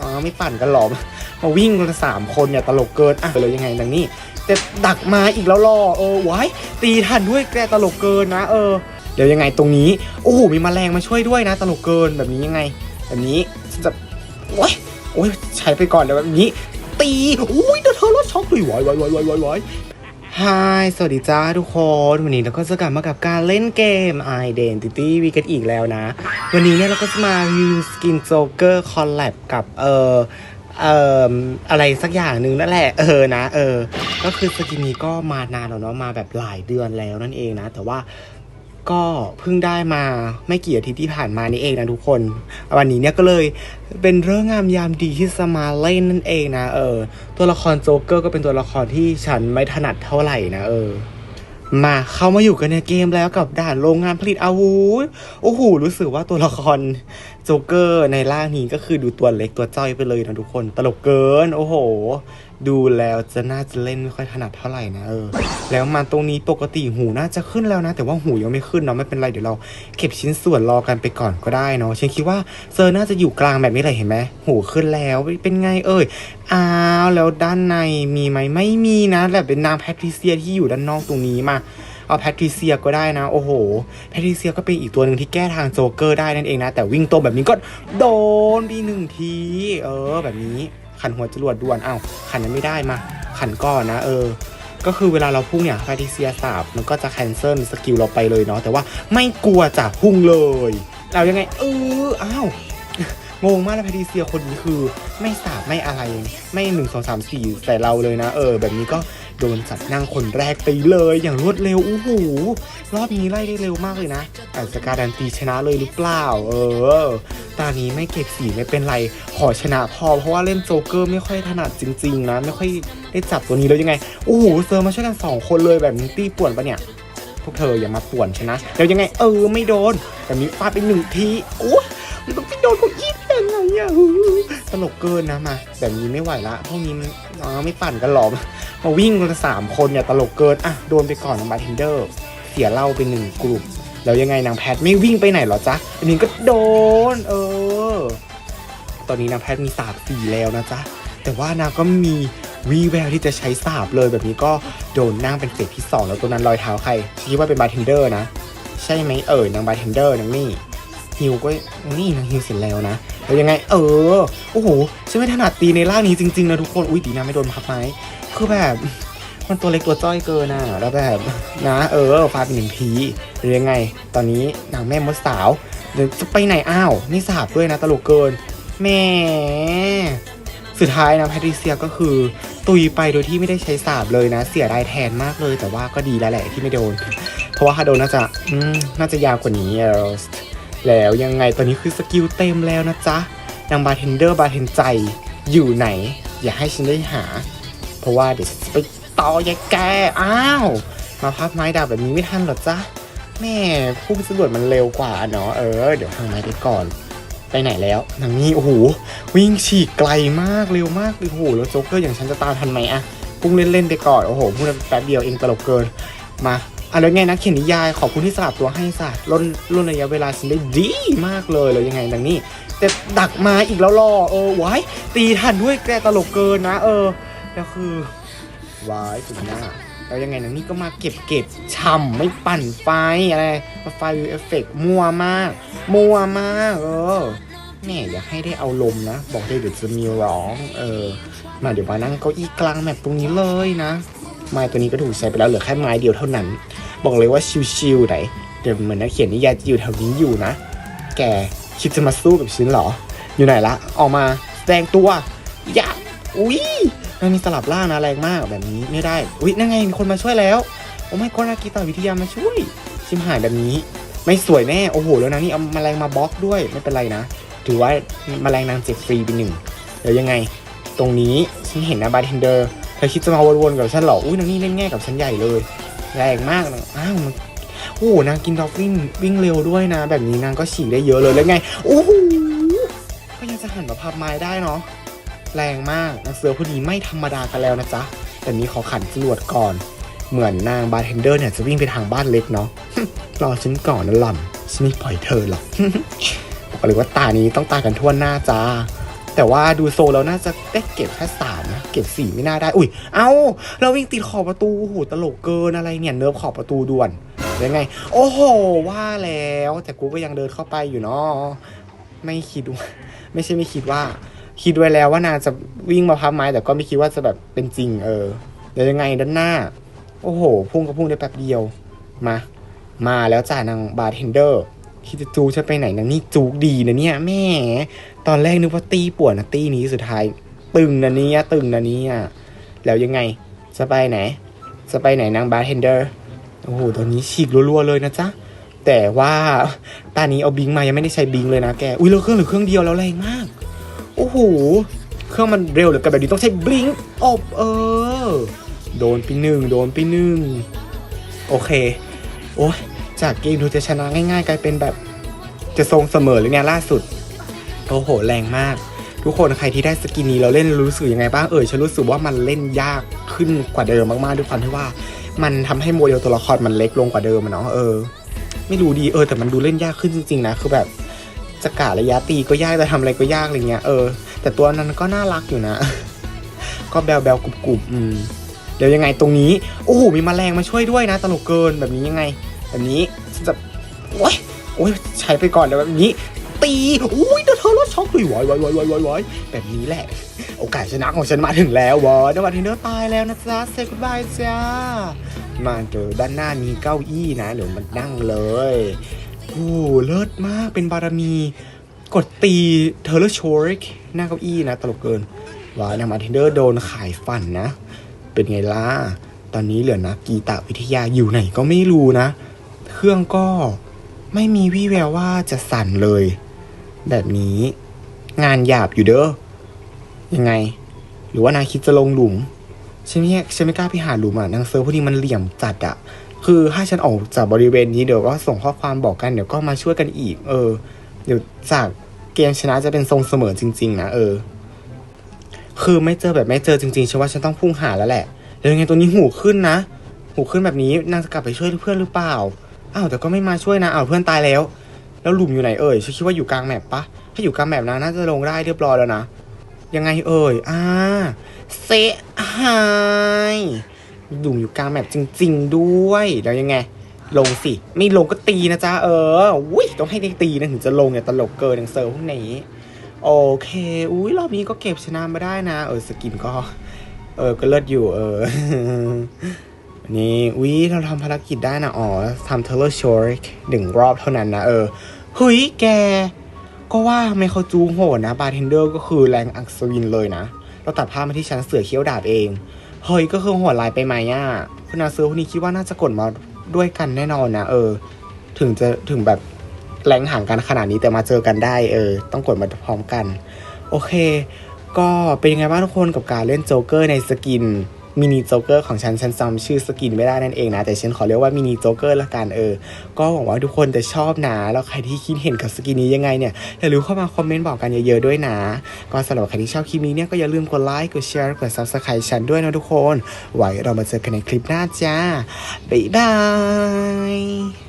อ๋อไม่ปั่นกันหรอมาวิ่งกันสามคนเนี่ยตลกเกินอะเลยยังไงดังนี้ แต่ดักมาอีกแล้วรอเออไว้ายตีทันด้วยแกตลกเกินนะ เออ เดี๋ยวยังไงตรงนี้โอ้โหมีแมลงมาช่วยด้วยนะ ตลกเกินแบบนี้ยังไง แบบนี้ฉันจะโอ้ยโอ้ยใช้ไปก่อนเดี๋ยวแบบนี้ตีอุ้ยเดี๋ยวเธอรถช็อกเลยไว้ไว้ไว้ไว้ไว้ไว้ ฮายสวัสดีจ้าทุกคน วันนี้เราก็จะกลับมากับการเล่นเกม Identity V กันอีกแล้วนะ วันนี้เนี่ยเราก็จะมารีวิวสกินโจเกอร์คอลแลบกับเอ่อเอ่ออะไรสักอย่างหนึ่งนั่นแหละ เออนะ เออ ก็คือสกินนี้ก็มานานแล้วเนาะมาแบบหลายเดือนแล้วนั่นเองนะ แต่ว่า ก็เพิ่งได้มาไม่กี่อาทิตย์ที่ผ่านมานี่เองนะทุกคน วันนี้เนี่ยก็เลยเป็นเรื่องงามยามดีที่จะมาเล่นนั่นเองนะ เออ ตัวละครโจ๊กเกอร์ก็เป็นตัวละครที่ฉันไม่ถนัดเท่าไหร่นะเออมาเข้ามาอยู่กันในเกมแล้วกับด่านโรงงานผลิตอาวุธโอ้โหรู้สึกว่าตัวละครโจ๊กเกอร์ในร่างนี้ก็คือดูตัวเล็กตัวจ้อยไปเลยนะทุกคน ตลกเกิน โอ้โห ดูแล้วจะน่าจะเล่นไม่ค่อยถนัดเท่าไหร่นะเออ แล้วมาตรงนี้ปกติหูน่าจะขึ้นแล้วนะ แต่ว่าหูยังไม่ขึ้นเนาะไม่เป็นไรเดี๋ยวเราเก็บชิ้นส่วนรอกันไปก่อนก็ได้เนาะฉันคิดว่าเซอร์น่าจะอยู่กลางแบบนี้เลยเห็นไหมหูขึ้นแล้วเป็นไงเอ่ยอ้าวแล้วด้านในมีไหมไม่มีนะแบบเป็นนางแพทริเซียที่อยู่ด้านนอกตรงนี้มาเอาแพทริเซียก็ได้นะ โอ้โห แพทริเซียก็เป็นอีกตัวหนึ่งที่แก้ทางโจเกอร์ได้นั่นเองนะ แต่วิ่งตรงแบบนี้ก็โดนไปหนึ่งที เออแบบนี้ ขันหัวจรวดด่วนอ้าวขันนั้นไม่ได้มา ขันก่อนนะ เออ ก็คือเวลาเราพุ่งเนี่ยแพทริเซียสาบมันก็จะแคนเซิลสกิลเราไปเลยเนาะแต่ว่าไม่กลัวจะพุ่งเลยเรายังไง เอออ้าวงงมากเลยพทริเซียคนนี้คือ ไม่สาบไม่อะไร ไม่หนึ่งสองสามสี่แต่เราเลยนะ เออ แบบนี้ก็ โดนจับนั่งคนแรกไปเลยอย่างรวดเร็วโอู้หูรอบนี้ไล่ได้เร็วมากเลยนะอาจจะการันตีชนะเลยหรือเปล่า เออตอนนี้ไม่เก็บสีไม่เป็นไร ขอชนะพอ เพราะว่าเล่นโจเกอร์ไม่ค่อยถนัดจริง ๆ นะ ไม่ค่อยได้จับตัวนี้แล้วยังไง โอ้โหเซอร์มาช่วยกันสองคนเลยแบบนี้ตีป่วนปะเนี่ย พวกเธออย่ามาป่วนชนะ แล้วยังไง เออไม่โดนแบบนี้ฟาดไปหนึ่งทีโอ้มันต้องไปโดนของอีได้ไงอะตลกเกินนะมา แบบนี้ไม่ไหวละพวกนี้มันอ๋อไม่ปั่นกันหรอ มาวิ่งกันสามคนเนี่ยตลกเกินอะโดนไปก่อนน้องบาร์เทนเดอร์เสียเล่าไปหนึ่งกลุ่ม แล้วยังไงนางแพทไม่วิ่งไปไหนหรอจ๊ะอันนี้ก็โดน เออ ตอนนี้นางแพทมีสาบสี่แล้วนะจ๊ะแต่ว่านางก็มีวีแววที่จะใช้สาบเลยแบบนี้ก็โดนนั่งเป็นเฟสที่สองแล้วตัวนั้นรอยเท้าใครคิดว่าเป็นบาร์เทนเดอร์นะ ใช่ไหมเอ่ยนางบาร์เทนเดอร์นางนี่ฮิวก็นี่นางฮิวเสร็จแล้วนะ แล้วยังไง เออ โอ้โหฉันไม่ถนัดตีในร่างนี้จริงๆนะทุกคน อุ้ยตีนางไม่โดนพับไหมคือแบบมันตัวเล็กตัวจ้อยเกินอะ แล้วแบบนะ เออฟาดเป็นหนึ่งทีหรือยังไง ตอนนี้นางแม่มดสาวเดี๋ยวจะไปไหนอ้าวนี่สาบด้วยนะตลกเกินแม่สุดท้ายนะแพทริเซียก็คือ ตุยไปโดยที่ไม่ได้ใช้สาบเลยนะ เสียดายแทนมากเลยแต่ว่าก็ดีแล้วแหละที่ไม่โดน เพราะว่าถ้าโดนน่าจะน่าจะยาวกว่านี้ แล้วยังไงตอนนี้คือสกิลเต็มแล้วนะจ๊ะนางบาร์เทนเดอร์บาร์เทนใจอยู่ไหน อย่าให้ฉันได้หา เพราะว่าเดี๋ยวฉันจะไปต่อยายแกอ้าว มาพับไม้ดาบแบบนี้ไม่ทันหรอจ๊ะแม่พุ่งสำรวจมันเร็วกว่าเนาะเออ เดี๋ยวทางไม้ไปก่อน ไปไหนแล้วนางนี่โอ้โหวิ่งฉีกไกลมากเร็วมากเลยโอ้โหแล้วโจ๊กเกอร์อย่างฉันจะตามทันไหมอะพุ่งเล่นๆไปก่อนโอ้โหพุ่งแป๊บเดียวเองตลกเกินมา อะแล้วไงนะเขียนนิยายขอบคุณที่สลับตัวให้สัตว์ล่นล่นระยะเวลาฉันได้ดีมากเลยแล้วยังไงดังนี้ แต่ดักมาอีกแล้วรอเออไว้ตีทันด้วยแกตลกเกินนะ เออแล้วคือไวายถึงหน้าแล้วยังไงนะนี่ก็มาเก็บเก็บช่ำไม่ปั่นไฟอะไรมาไฟวิวเอฟเฟกต์มัวมาก มัวมาก เออแม่อย่าให้ได้เอาลมนะ บอกได้เดี๋ยวจะมีร้อง เออ มาเดี๋ยวมานั่งเก้าอี้กลางแมปตรงนี้เลยนะ ไม้ตัวนี้ก็ถูกใช้ไปแล้วเหลือแค่ไม้เดียวเท่านั้น บอกเลยว่าชิวๆไหนเดี๋ยวเหมือนนักเขียนนิยายจะอยู่แถวนี้อยู่นะ แกคิดจะมาสู้กับฉันเหรอ อยู่ไหนละ ออกมาแสดงตัวอย่าอุ้ยมันมีสลับล่างนะแรงมากแบบนี้ไม่ได้ อุ๊ยนั่นไงมีคนมาช่วยแล้วโอ้ไม่ก็นากีตาวิทยามาช่วย ชิมหายแบบนี้ ไม่สวยแน่โอ้โหแล้วนะนี่เอามาแมลงมาบล็อกด้วยไม่เป็นไรนะ ถือว่ามาแมลงนางเจ็บฟรีไปหนึ่งเดี๋ยวยังไง ตรงนี้ฉันเห็นนะบาร์เทนเดอร์ เธอคิดจะมาวนๆกับฉันเหรอ อุ้ยนางนี่เล่นแง่กับฉันใหญ่เลย แรงมากนะอ้าวมันโอ้โหนางกินดอฟวิ่งวิ่งเร็วด้วยนะ แบบนี้นางก็ฉีกได้เยอะเลยแล้วไงโอ้โหก็ยังจะหันมาพับไม้ได้เนาะแรงมากนางเสือผู้นี้ไม่ธรรมดากันแล้วนะจ๊ะแต่นี้ขอขันจรวดก่อน เหมือนนางบาร์เทนเดอร์เนี่ยจะวิ่งไปทางบ้านเล็กเนาะรอฉันก่อนนะหล่อนฉันไม่ปล่อยเธอหรอกบอกเลยว่าตานี้ต้องตากันทั่วหน้าจ้าแต่ว่าดูโซลแล้วน่าจะได้เก็บแค่สาม เก็บสี่ไม่น่าได้ อุ้ย เอ้า เราวิ่งติดขอบประตูโอ้โหตลกเกินอะไรเนี่ย เนิร์ฟขอบประตูด่วนยังไง โอ้โห ว่าแล้ว แต่กูก็ยังเดินเข้าไปอยู่เนาะไม่คิดว่า ไม่ใช่ไม่คิดว่า คิดไว้แล้วว่านางจะวิ่งมาพับไม้ แต่ก็ไม่คิดว่าจะแบบเป็นจริง เออเดี๋ยวยังไงด้านหน้า โอ้โห พุ่งก็พุ่งได้แป๊บเดียว มา มาแล้วจ้านางบาร์เทนเดอร์คิดจะจูจะไปไหนนะนี่จูกดีนะเนี่ยแม่ ตอนแรกนึกว่าตีป่วนนะตีนี้สุดท้าย ตึงนะเนี่ยตึงนะเนี่ยแล้วยังไงจะไปไหนจะไปไหนนางบาร์เทนเดอร์โอ้โหตอนนี้ฉีกรัวๆเลยนะจ๊ะแต่ว่าตอนนี้เอาบิงมายังไม่ได้ใช้บิงเลยนะแกอุ้ยเราเครื่องหรือเครื่องเดียวแล้วแรงมากโอ้โหเครื่องมันเร็วเหลือเกินแบบนี้ต้องใช้บิงอบเออ โดนไปหนึ่งโดนไปหนึ่งโอเค โอ้ยจากเกมที่จะชนะง่ายๆ กลายเป็นแบบจะทรงเสมอเลยเนี่ยล่าสุด โอ้โห แรงมาก ทุกคนใครที่ได้สกินนี้เราเล่นรู้สึกยังไงบ้างเออฉันรู้สึกว่ามันเล่นยากขึ้นกว่าเดิมมากๆด้วยความที่ว่า มันทำให้โมเดลตัวละครมันเล็กลงกว่าเดิมเนาะเออ ไม่รู้ดีเออแต่มันดูเล่นยากขึ้นจริงๆนะคือแบบจะกะระยะตีก็ยากจะทำอะไรก็ยากอะไรเงี้ยเออแต่ตัวนั้นก็น่ารักอยู่นะ ก็แบลแบลกรุบกรุบอืมเดี๋ยวยังไงตรงนี้โอ้โหมีมแมลงมาช่วยด้วยนะ ตลกเกินแบบนี้ยังไง แบบนี้ฉันจะโอ้ยโอ้ยใช้ไปก่อนแล้วแบบนี้ ตีอุ้ยเดยวเธอรถช็อกเลยวายวายวายวายวายวายแบบนี้แหละ โอกาสชนะของฉันมาถึงแล้ววะนวัตทินเนอร์ตายแล้วนะจ๊ะเซกุบายจ้า มาเจอด้านหน้ามีเก้าอี้นะเดี๋ยวมันนั่งเลยโอ้เลิศมากเป็นบารมี กดตีเทเลอร์ชอร์กหน้าเก้าอี้นะ ตลกเกินว้านะมาร์ทินเดอร์โดนขายฟันนะ เป็นไงล่ะ ตอนนี้เหลือนะกีตาวิทยาอยู่ไหนก็ไม่รู้นะ เครื่องก็ไม่มีวี่แววว่าจะสั่นเลย แบบนี้ งานหยาบอยู่เด้อยังไง หรือว่านายคิดจะลงหลุมฉันไม่ฉันไม่กล้าไปหาหลุมอะนางเซิร์ฟพวกนี้มันเหลี่ยมจัดอะ คือถ้าฉันออกจากบริเวณนี้เดี๋ยวก็ส่งข้อความบอกกันเดี๋ยวก็มาช่วยกันอีก เออ เดี๋ยวจากเกมชนะจะเป็นทรงเสมอจริง ๆ นะเออ คือไม่เจอแบบไม่เจอจริงๆฉันว่าฉันต้องพุ่งหาแล้วแหละแล้วยังไงตัวนี้หูขึ้นนะ หูขึ้นแบบนี้นางจะกลับไปช่วยเพื่อนหรือเปล่าอ้าวแต่ก็ไม่มาช่วยนะอ้าวเพื่อนตายแล้ว แล้วหลุมอยู่ไหนเอ่ยฉันคิดว่าอยู่กลางแมปปะถ้าอยู่กลางแมปนะน่าจะลงได้เรียบร้อยแล้วนะ ยังไงเอ่ยอ่าเซฮายหลุมอยู่กลางแมปจริง ๆ ด้วยแล้วยังไง ลงสิ ไม่ลงก็ตีนะจ๊ะเอออุ้ยต้องให้ได้ตีนะถึงจะลงเนี่ยตลกเกินอย่างเซอร์พวกนี้โอเคอุ้ยรอบนี้ก็เก็บชนะมาได้นะ เออสกินก็ เออก็เลิศอยู่เออ นี่อุ้ยเราทำภารกิจได้นะอ๋อทำเทเลอร์ชอร์กหนึ่งรอบเท่านั้นนะเออเฮ้ยแก ก็ว่าไม่เขาจูงโหดนะบาร์เทนเดอร์ก็คือแรงอักษวินเลยนะ เราตัดภาพมาที่ชั้นเสือเคี้ยวดาบเองเฮ้ยก็คือโหดลายไปไหมอะคุณอาซื้อคนนี้คิดว่าน่าจะกดมาด้วยกันแน่นอนนะเออ ถึงจะถึงแบบแรงห่างกันขนาดนี้แต่มาเจอกันได้เออ ต้องกดมาพร้อมกัน โอเค ก็เป็นยังไงบ้างทุกคนกับการเล่นโจ๊กเกอร์ในสกิน มินิโจ๊กเกอร์ของฉันฉันจำชื่อสกินไม่ได้นั่นเองนะ แต่ฉันขอเรียกว่ามินิโจ๊กเกอร์ละกันเออ ก็หวังว่าทุกคนจะชอบนะ แล้วใครที่คิดเห็นกับสกินนี้ยังไงเนี่ยอย่าลืมเข้ามาคอมเมนต์บอกกันเยอะๆด้วยนะ ก็สำหรับใครที่ชอบคลิปนี้เนี่ยก็อย่าลืมกดไลค์กดแชร์กดซับสไครต์ฉันด้วยนะทุกคน ไว้เรามาเจอกันในคลิปหน้าจ้าบ๊ายบาย